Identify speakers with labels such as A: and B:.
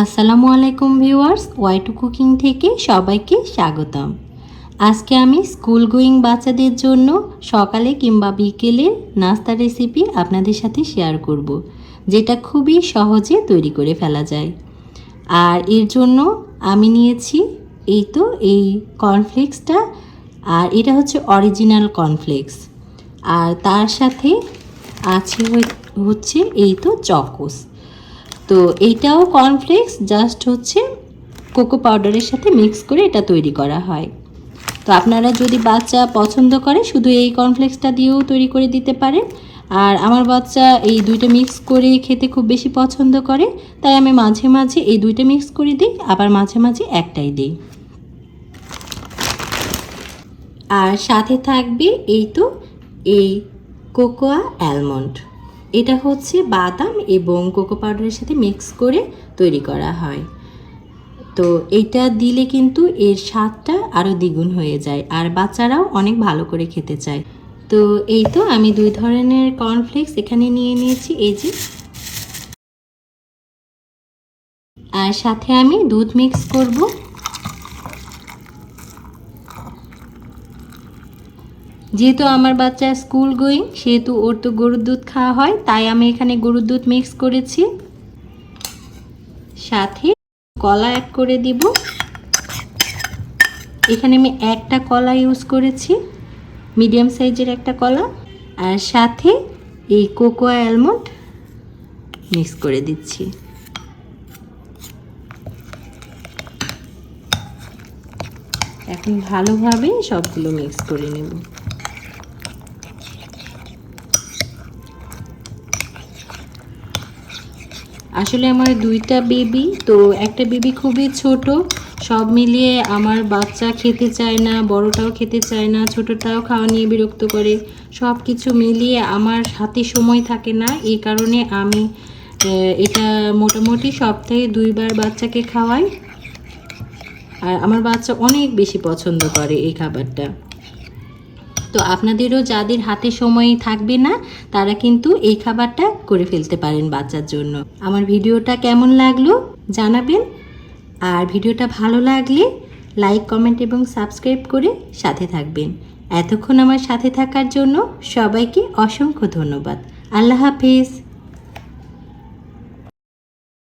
A: আসসালামু আলাইকুম viewers Y two cooking থেকে সবাইকে স্বাগতম। আজকে আমি স্কুল গোয়িং বাচ্চাদের জন্য সকালে কিংবা বিকেলে নাস্তা রেসিপি আপনাদের সাথে শেয়ার করব, যেটা খুবই সহজে তৈরি করে ফেলা যায়। আর এর জন্য আমি নিয়েছি এই তো এই কর্নফ্লেক্সটা আর এটা হচ্ছে অরিজিনাল কর্নফ্লেক্স আর তার সাথে আছে হচ্ছে এই তো চকোস তো এইটাও কর্নফ্লেক্স জাস্ট হচ্ছে কোকো পাউডারের সাথে মিক্স করে এটা তৈরি করা হয়। তো আপনারা যদি বাচ্চা পছন্দ করে, শুধু এই কর্নফ্লেক্সটা দিয়েও তৈরি করে দিতে পারেন। আর আমার বাচ্চা এই দুইটা মিক্স করে খেতে খুব বেশি পছন্দ করে, তাই আমি মাঝে মাঝে এই দুইটা মিক্স করে দিই, আবার মাঝে মাঝে একটাই দিই। আর সাথে থাকবে এই তো, এই কোকোয়া অ্যালমন্ড এটা হচ্ছে বাদাম এবং কোকো পাউডারের সাথে মিক্স করে তৈরি করা হয়। তো এইটা দিলে কিন্তু এর স্বাদটা আরও দ্বিগুণ হয়ে যায় আর বাচ্চারাও অনেক ভালো করে খেতে চায়। তো এই তো আমি দুই ধরনের কর্নফ্লেক্স এখানে নিয়ে নিয়েছি, এই যে। আর সাথে আমি দুধ মিক্স করব। যেহেতু আমার বাচ্চা স্কুল গোয়িং, সেহেতু ওর তো গরুর দুধ খাওয়া হয়, তাই আমি এখানে গরুর দুধ মিক্স করেছি। সাথে কলা অ্যাড করে দিব। এখানে আমি একটা কলা ইউজ করেছি মিডিয়াম সাইজের একটা কলা। আর সাথে এই কোকোয়া অ্যালমন্ড মিক্স করে দিচ্ছি। এখন ভালোভাবে সবগুলো মিক্স করে নেব। আসলে আমার দুইটা বেবি তো একটা বেবি খুবই ছোট, সব মিলিয়ে আমার বাচ্চা খেতে চায় না, বড়টাও খেতে চায় না, ছোটটাও খাওয়া নিয়ে বিরক্ত করে সব কিছু মিলিয়ে আমার হাতে সময় থাকে না, এই কারণে আমি এটা মোটামুটি সপ্তাহে দুইবার বাচ্চাকে খাওয়াই। আর আমার বাচ্চা অনেক বেশি পছন্দ করে এই খাবারটা। তো আপনাদেরও যাদের হাতে সময় থাকবে না, তারা কিন্তু এই খাবারটা করে ফেলতে পারেন বাচ্চার জন্য। আমার ভিডিওটা কেমন লাগল জানাবেন। আর ভিডিওটা ভালো লাগলে লাইক, কমেন্ট এবং সাবস্ক্রাইব করে সাথে থাকবেন। এতক্ষণ আমার সাথে থাকার জন্য সবাইকে অসংখ্য ধন্যবাদ। আল্লাহ হাফিজ।